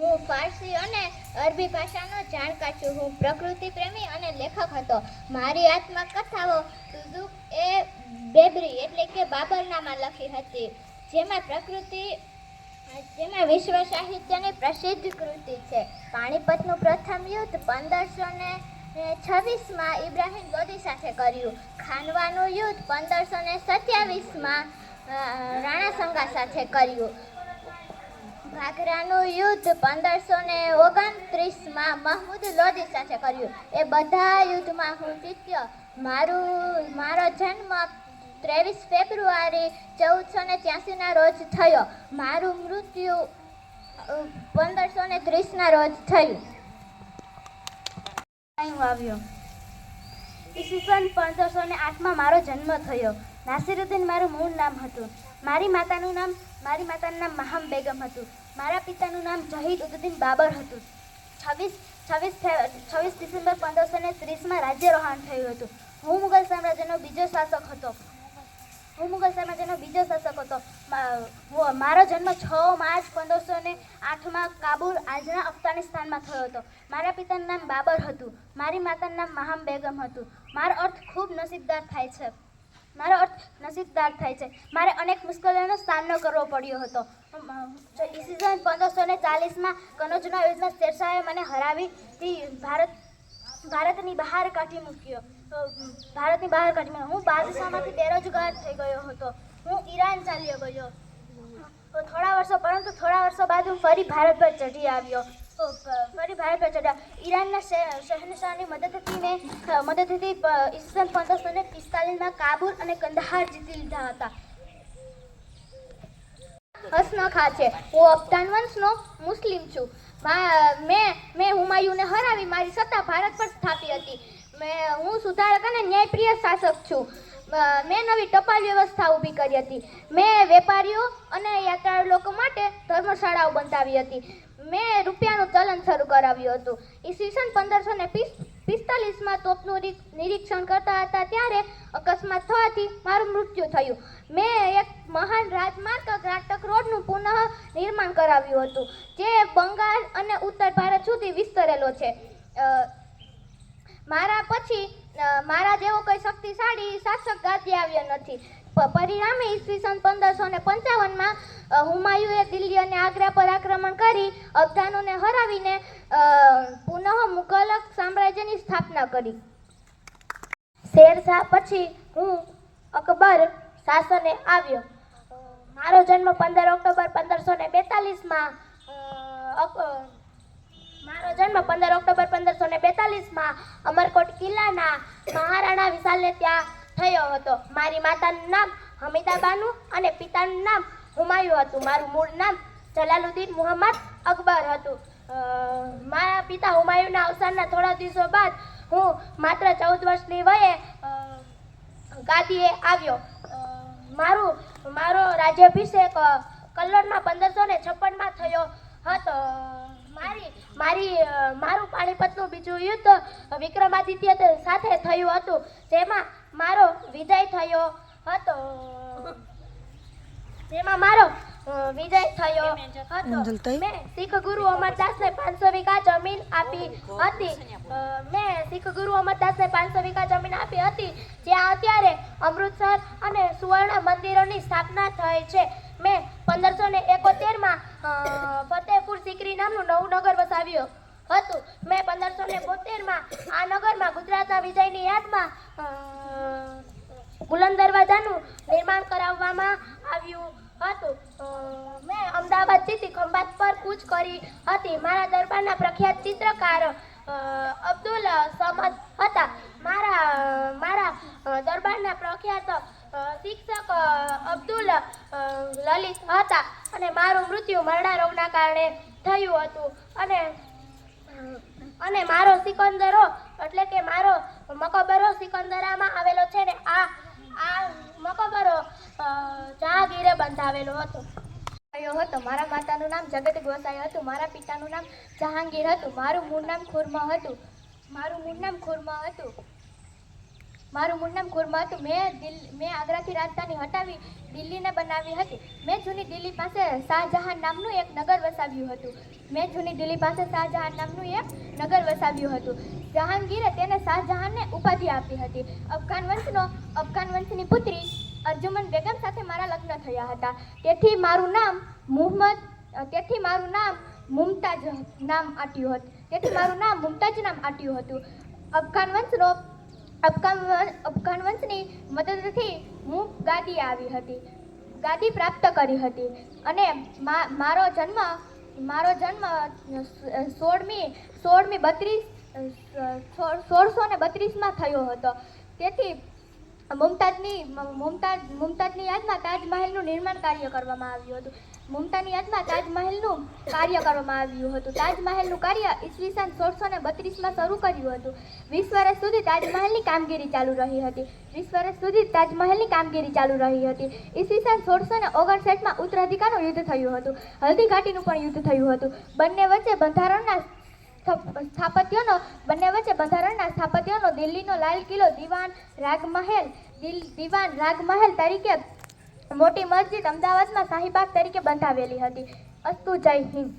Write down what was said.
હું ફારસી અને અરબી ભાષાનો જાણકાર છું હું પ્રકૃતિ પ્રેમી અને લેખક હતો. મારી આત્મકથાઓ તુઝુક એ બેબરી એટલે કે બાબરનામાં લખી હતી. જેમાં પ્રકૃતિ, જેમાં વિશ્વ સાહિત્યની પ્રસિદ્ધ કૃતિ છે. પાણીપતનું પ્રથમ યુદ્ધ પંદરસો ને છવ્વીસમાં ઇબ્રાહિમ લોદી સાથે કર્યું. ખાનવાનું યુદ્ધ પંદરસો ને સત્યાવીસમાં રાણા સંગા સાથે કર્યું. ઘાઘરાનું યુદ્ધ પંદરસો ને ઓગણત્રીસમાં મહમૂદ લોદી સાથે કર્યું. એ બધા યુદ્ધમાં હું જીત્યો. મારું, મારો જન્મ ત્રેવીસ ફેબ્રુઆરી ચૌદસો ને ત્યાસીના રોજ થયો. મારું મૃત્યુ પંદરસો ને ત્રીસના રોજ થયું. આવ્યો. ઈસવીસન પંદરસો ને આઠમાં મારો જન્મ થયો. નાસિરુદ્દીન મારું મૂળ નામ હતું. મારી માતાનું નામ, મારી માતાનું નામ મહામ બેગમ હતું. મારા પિતાનું નામ જહીદ ઉદ્દીન બાબર હતું. છવ્વીસ છવ્વીસ છવ્વીસ ડિસેમ્બર પંદરસો ને ત્રીસમાં રાજ્યરોહણ થયું હતું. હું મુગલ સામ્રાજ્યનો બીજો શાસક હતો. હું મુગલ સામ્રાજ્યનો બીજો શાસક હતો. મારો જન્મ છ માર્ચ પંદરસો ને આઠમાં કાબુલ આજના અફઘાનિસ્તાનમાં થયો હતો. મારા પિતાનું નામ બાબર હતું. મારી માતાનું નામ મહામ બેગમ હતું. મારો અર્થ ખૂબ નસીબદાર થાય છે. મારો અર્થ નસીબદાર થાય છે. મારે અનેક મુશ્કેલીઓનો સામનો કરવો પડ્યો હતો. ઈસવીસન પંદરસો ને ચાલીસમાં કનોજના યુદ્ધમાં શેરશાહે મને હરાવી ભારત, ભારતની બહાર કાઢી મૂક્યો. ભારતની બહાર કાઢી મૂક્યો. હું બાદશાહમાંથી બેરોજગાર થઈ ગયો હતો. હું ઈરાન ચાલ્યો ગયો. થોડા વર્ષો, પરંતુ થોડા વર્ષો બાદ હું ફરી ભારત પર ચઢી આવ્યો. ફરી ભારત પર ચડ્યા ઈરાનના શહ- શહેનશાહની મદદથી મેં મદદથી ઈસવીસન પંદરસો ને પિસ્તાલીસમાં કાબુલ અને કંદહાર જીતી લીધા હતા. હસનખા છે. હું અફઘાન વંશનો મુસ્લિમ છું. મેં મેં હુમાયુને હરાવી મારી સત્તા ભારત પર સ્થાપી હતી. મેં, હું સુધારક અને ન્યાયપ્રિય શાસક છું. મેં નવી ટપાલ વ્યવસ્થા ઊભી કરી હતી. મેં વેપારીઓ અને યાત્રાળુ લોકો માટે ધર્મશાળાઓ બંધાવી હતી. મેં રૂપિયાનું ચલન શરૂ કરાવ્યું હતું. ઈસવીસન પંદરસો ને પિસ્તાલીસમાં તોપનું નિરીક્ષણ કરતા હતા ત્યારે અકસ્માત થવાથી મારું મૃત્યુ થયું. મેં એક મહાન રાજમાર્ગ ગ્રાટક રોડનું પુનઃ નિર્માણ કરાવ્યું હતું, જે બંગાળ અને ઉત્તર ભારત સુધી વિસ્તરેલો છે. મારા પછી મારા જેવો કોઈ શક્તિશાળી શાસક ગાદી આવ્યો નથી. પરિણામે ઈસવીસન પંદરસો ને પંચાવનમાં હુમાયુએ દિલ્હી અને આગ્રા પર આક્રમણ કરી અફઘાનોને હરાવીને પુનઃ મુઘલ સામ્રાજ્યની સ્થાપના કરી. શેરશાહ પછી હું અકબર શાસને આવ્યો. મારો જન્મ પંદર ઓક્ટોબર પંદરસો ને બેતાલીસમાં મારો જન્મ પંદર ઓક્ટોબર પંદરસો ને બેતાલીસમાં અમરકોટ કિલ્લાના મહારાણા વિશાલને ત્યાં થયો હતો. મારી માતાનું નામ હમીદા અને પિતાનું નામ હુમાયુ હતું. મારું મૂળ નામ જલાલુદ્દીન મુહમ્મદ અકબર હતું. મારા પિતા હુમાયુના અવસાનના થોડા દિવસો બાદ હું માત્ર ચૌદ વર્ષની વયે ગાદીએ આવ્યો. મારું, મારો રાજ્યાભિષેક કલ્લોળમાં પંદરસો ને છપ્પનમાં થયો હતો. મારી મારી મારું પાણીપતનું બીજું યુદ્ધ વિક્રમાદિત્ય સાથે થયું હતું, જેમાં મારો વિજય થયો હતો. જેમાં મારો વિજય થયો હતો. મેં શીખ ગુરુ અમરદાસને પાંચસો વીઘા જમીન આપી હતી. મેં શીખ ગુરુ અમરદાસને પાંચસો વીઘા જમીન આપી હતી જ્યાં અત્યારે અમૃતસર અને સુવર્ણ મંદિરોની સ્થાપના થઈ છે. મેં પંદરસો ને એકોતેરમાં ફતેહપુર સિકરી નામનું નવું નગર વસાવ્યું હતું. મેં પંદરસો ને બોતેરમાં આ નગરમાં ગુજરાતના વિજયની યાદમાં બુલંદ દરવાજાનું નિર્માણ કરાવવામાં આવ્યું હતું. મેં અમદાવાદ જીતી ખંભાત પર કૂચ કરી હતી. મારા દરબારના પ્રખ્યાત ચિત્રકાર અબ્દુલ સમદ હતા. મારા મારા દરબારના પ્રખ્યાત શિક્ષક અબ્દુલ લલિત હતા. અને મારું મૃત્યુ મરણા રોગના કારણે થયું હતું. અને અને મારો સિકંદરો, એટલે કે મારો મકબરો સિકંદરામાં આવેલો છે ને, આ આ મકબરો જહાંગીરે બંધાવેલો હતો. હતો. મારા માતાનું નામ જગત ગોસાઈ હતું. મારા પિતાનું નામ જહાંગીર હતું. મારું મૂળ નામ ખુરમા હતું. મારું મૂળ નામ ખુરમા હતું. મારું મૂળ નામ ખુરમા હતું. મેં દિલ્હી મેં આગ્રાથી રાજધાની હટાવી દિલ્હીને બનાવી હતી. મેં જૂની દિલ્હી પાસે શાહજહાન નામનું એક નગર વસાવ્યું હતું. મેં જૂની દિલ્હી પાસે શાહજહાન નામનું એક નગર વસાવ્યું હતું. જહાંગીરે તેને શાહજહાનને ઉપાધિ આપી હતી. અફઘાન વંશનો, અફઘાન વંશની પુત્રી અર્જુમન બેગમ સાથે મારા લગ્ન થયા હતા. તેથી મારું નામ મુહમ્મદ તેથી મારું નામ મુમતાજ નામ આટ્યું હતું, તેથી મારું નામ મુમતાજ નામ આટ્યું હતું. અફઘાન વંશનો, અફઘાન વંશની મદદથી હું ગાદી આવી હતી. ગાદી પ્રાપ્ત કરી હતી. અને મારો જન્મ મારો જન્મ સોળમી સોળમી બત્રીસ સોળસો ને બત્રીસમાં થયો હતો. તેથી મુમતાજની મુમતાજ, મુમતાજની યાદમાં તાજમહેલનું નિર્માણ કાર્ય કરવામાં આવ્યું હતું. મુમતાની યાદમાં તાજમહેલનું કાર્ય કરવામાં આવ્યું હતું. તાજમહેલનું કાર્ય ઈસવીસન સોળસો ને બત્રીસમાં શરૂ કર્યું હતું. વીસ વર્ષ સુધી તાજમહેલની કામગીરી ચાલુ રહી હતી. વીસ વર્ષ સુધી તાજમહેલની કામગીરી ચાલુ રહી હતી. ઈસવીસન સોળસો ને ઓગણસાઠમાં ઉત્તરાધિકારનું યુદ્ધ થયું હતું. હલ્દીઘાટીનું પણ યુદ્ધ થયું હતું. બંને વચ્ચે બંધારણના સ્થાપત્યોનો, બંને વચ્ચે બંધારણના સ્થાપત્યોનો, દિલ્હીનો લાલ કિલ્લો, દિવાન રાગમહેલ દિવાન રાગમહેલ તરીકે મોટી મસ્જિદ અમદાવાદમાં શાહીબાગ તરીકે બંધાવેલી હતી. અસ્તુ જય હિન્દ.